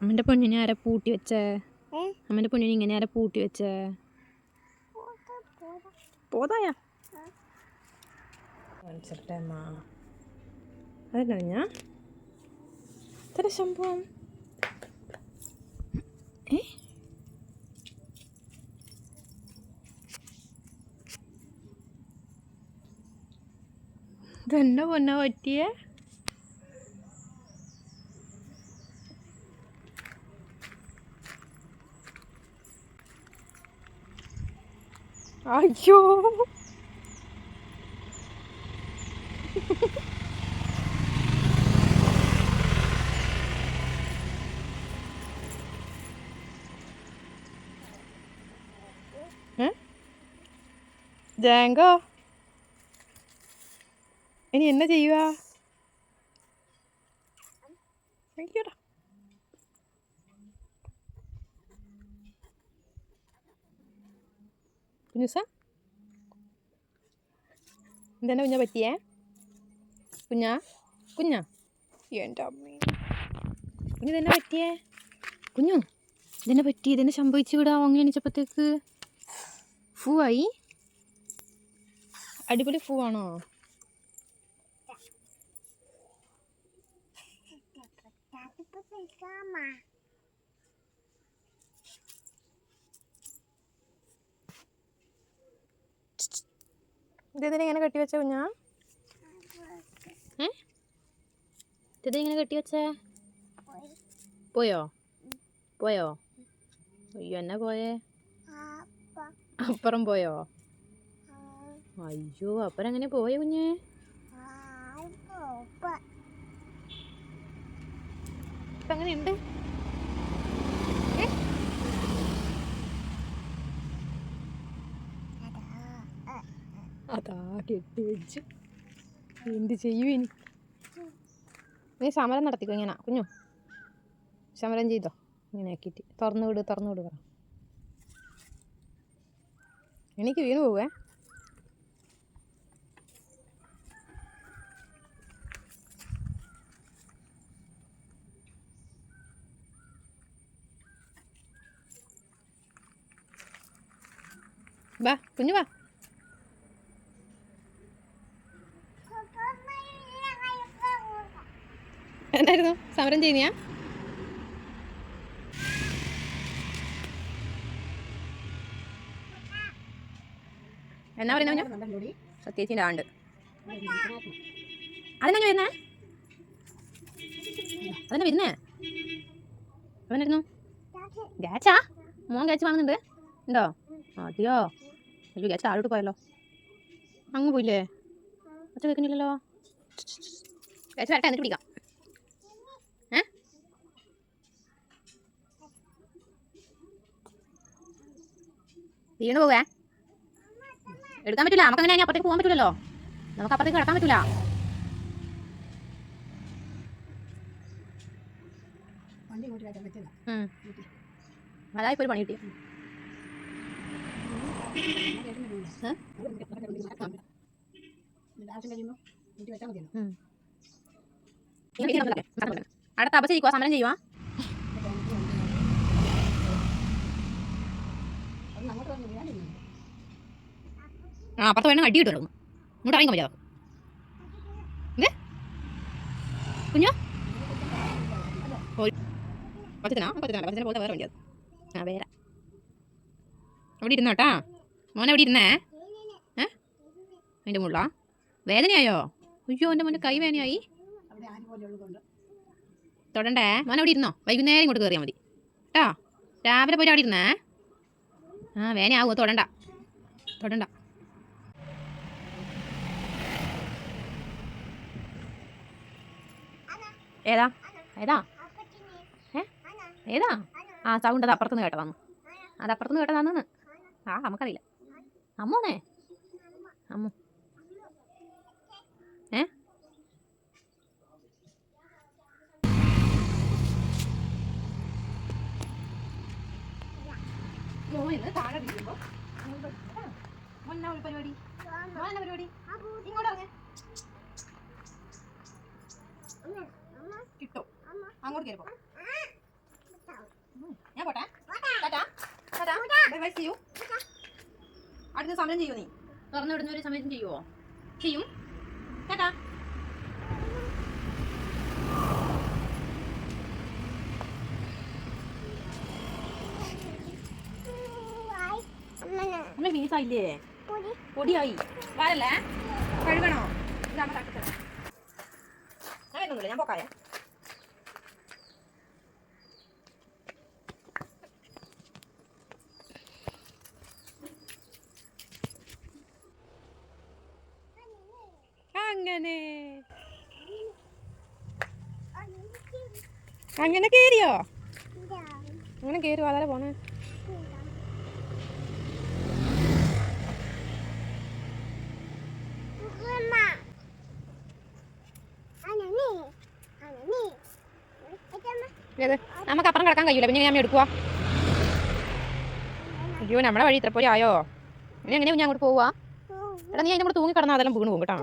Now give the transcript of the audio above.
അമ്മന്റെ പൊന്നിനെ ആരാ പൂട്ടി വെച്ചേ? അമ്മന്റെ അമ്മന്റെ പൊന്നിനെ ഇങ്ങനെ ആരാ പൂട്ടി വെച്ചേ? പോതാ പോതാ പോതായാ കാണിച്ചിട്ടെ അമ്മ? അതല്ല ഞാൻ ഇത്ര സംഭവം? ഏ? ഇതെന്നെ പൊന്ന പറ്റിയേ? അയ്യോ? ജാങ്കോ. ഇനി എന്നാ ചെയ്യുക അയ്യോടാ കുഞ്ഞുസ? എന്താണ് കുഞ്ഞ പറ്റിയേ? കുഞ്ഞാ? കുഞ്ഞാ? എന്റെ അമ്മേ. കുഞ്ഞു തന്നെ പറ്റിയേ? കുഞ്ഞു ഇതെന്നെ പറ്റി? ഇതെന്നെ സംഭവിച്ചു വിടാ അങ്ങനെ എണീച്ചപ്പോഴത്തേക്ക് ഫൂ ആയി അടിപൊളി ഫൂ ആണോ ഇതെന്തിനാ ഇങ്ങനെ കെട്ടി വെച്ച കുഞ്ഞാ? ഏ ഇതെന്തിനാ ഇങ്ങനെ കെട്ടി വെച്ചേ? പോയി? പോയോ? പോയോ അയ്യോ എന്നാ പോയേ? അപ്പുറം പോയോ? അയ്യോ അപ്പുറം എങ്ങനെ പോയോ കുഞ്ഞേ? ഇപ്പം എങ്ങനെയുണ്ട്? അതാ കെട്ടി വെച്ച്. എന്ത് ചെയ്യും ഇനി? നീ സമരം നടത്തിക്കോ ഇങ്ങനെ കുഞ്ഞു. സമരം ചെയ്തോ? ഇങ്ങനെ ആക്കിയിട്ട്. തുറന്നു വിട് തുറന്നു വിട് പറ. എനിക്ക് വീണ് പോവേ. വാ കുഞ്ഞു വാ. എന്തായിരുന്നു? സമരം ചെയ്യുന്നയാ? എന്നാ പറയുന്ന സത്യേച്ചിന്റെ ആണ്ട് അതെന്നാ വരുന്നേ? അതെന്നാ വരുന്നേ? അവനായിരുന്നു ഗാച്ചാ മോൻ ഗാച്ച് വാങ്ങുന്നുണ്ട്. ഉണ്ടോ? അതെയോ? അയ്യോ ഗാച്ച് ആളോട്ട് പോയല്ലോ. അങ്ങ് പോയില്ലേ? ഒച്ച കേൾക്കുന്നില്ലല്ലോ ഗാച്ച് വരട്ടെ എന്നിട്ട് പിടിക്കാം വീണ് പോവേ. എടുക്കാൻ പറ്റില്ല നമുക്ക് അങ്ങനെ അപ്പുറത്തേക്ക് പോകാൻ പറ്റില്ലല്ലോ നമുക്ക് അപ്പുറത്തേക്ക് കിടക്കാൻ പറ്റില്ല. അതായിപ്പോ ഒരു പണി കിട്ടി. അടുത്ത. അവിടെ തപസ് ചെയ്യുക സമരം ചെയ്യുവാ ആ അപ്പുറത്ത് വേണം അടി ഇട്ടു ഇങ്ങോട്ട് ഇറങ്ങി എന്തേ കുഞ്ഞോ? എവിടെ പച്ചത്തിനാ കേട്ടാ പോലത്തെ വേറെ ആ വേറെ. മോനെ അവിടെ ഇരുന്നേ ഏ? അതിന്റെ മുള്ള വേദനയായോ? അയ്യോ എന്റെ മോനെ കൈ വേദനയായി. തൊടണ്ടേ? മോനെ അവിടെ ഇരുന്നോ? വൈകുന്നേരം ഇങ്ങോട്ട് കയറിയാൽ മതി. കേട്ടോ. രാവിലെ പോയിട്ട് അവിടെ ഇരുന്നേ. ആ വേനയാവോ തൊടണ്ട. തൊടണ്ട. ഏതാ? ഏതാ? ഏ? ഏതാ? ആ സൗണ്ട് അത് അപ്പുറത്തുനിന്ന് കേട്ടതാന്ന് അത് അപ്പുറത്തുനിന്ന് കേട്ടതാന്ന് ആ നമുക്കറിയില്ല. അമ്മോനെ? അമ്മു. ഏ? പരിപാടി? പരിപാടി? അങ്ങോട്ട് കയറിപ്പോ പോട്ടെ. ടാറ്റാ. ടാറ്റാ. ബൈ ബൈ അടുത്ത സമരം ചെയ്യൂ നീ. തുറന്നു വിടുന്ന ഒരു സമയം ചെയ്യുമോ ചെയ്യും. ടാറ്റാ. അമ്മ ഫീസായില്ലേ പൊടി. പൊടിയായി. വരല്ലേ? കഴുകണോ? ഇതാ തട്ടിത്തരാം ഞാൻ വരുന്നില്ല ഞാൻ പോക്കായ അങ്ങനെ അങ്ങനെ കേറിയോ? അങ്ങനെ കേറുവോ അതാരെ പോണേ? നമുക്ക് അപ്പുറം കിടക്കാൻ കഴിയൂല. പിന്നെ ഞാൻ എടുക്കുവാ. അയ്യോ നമ്മളെ വഴി ഇത്ര പോലെ ആയോ? ഇനി എങ്ങനെയാ ഞാൻ അങ്ങോട്ട് പോവാ. എടാ നീ അതിനോട് കൂടെ തൂങ്ങി കിടന്നാൽ അതെല്ലാം വീണ് പോകും കേട്ടോ.